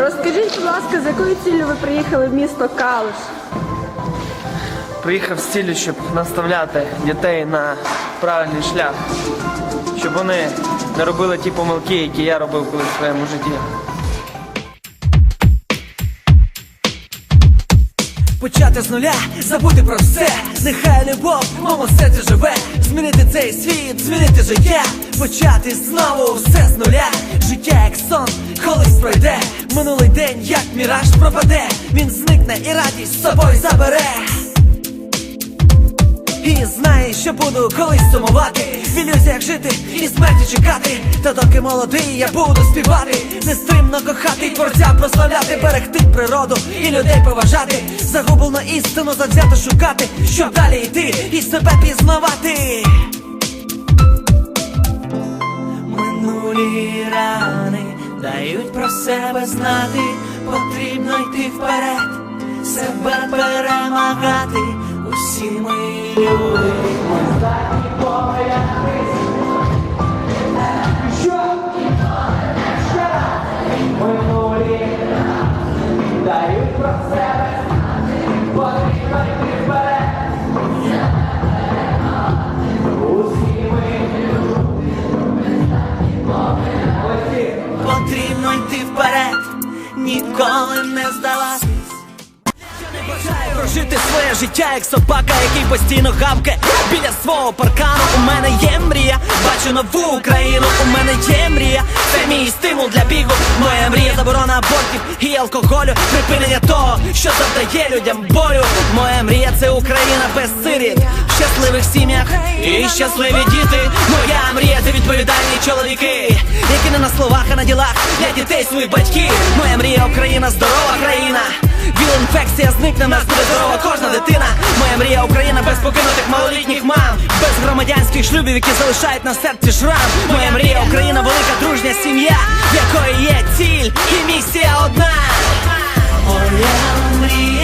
Розкажіть, будь ласка, з якою ціллю ви приїхали в місто Калуш? Приїхав з ціллю, щоб наставляти дітей на правильний шлях щоб вони не робили ті помилки, які я робив колись в своєму житті. Почати з нуля, забути про все, нехай любов в моєму серці живе, змінити цей світ, змінити життя, почати знову все з нуля, життя як сон, колись пройде, минулий день, як міраж пропаде, він зникне і радість з собою забере. І знає, що буду колись сумувати. В ілюзіях жити і смерті чекати. Та доки молодий, я буду співати. Нестримно кохати, творця прославляти Берегти природу і людей поважати. Загублену істину завзято шукати Щоб далі йти і себе пізнавати. Минулі рани дають про себе знати. Потрібно йти вперед, себе перемагати ми себе, потрібно йти вперед. Ніколи не здаватись. Бажаю прожити своє життя, як собака, який постійно гавке біля свого паркану. У мене є мрія, бачу нову Україну. У мене є мрія, це мій стимул для бігу. Моя мрія заборона абортів і алкоголю. Припинення того, що завдає людям болю. Моя мрія це Україна без сиріт, в щасливих сім'ях і щасливі діти. Моя мрія це відповідальні чоловіки, які не на словах, а на ділах для дітей своїх батьків. Моя мрія Україна, здорова країна. Віл-інфекція зникне, нас буде здорова кожна дитина. Моя мрія Україна без покинутих малолітніх мам, без громадянських шлюбів, які залишають на серці шрам. Моя мрія Україна, велика дружня сім'я, якої є ціль і місія одна. Моя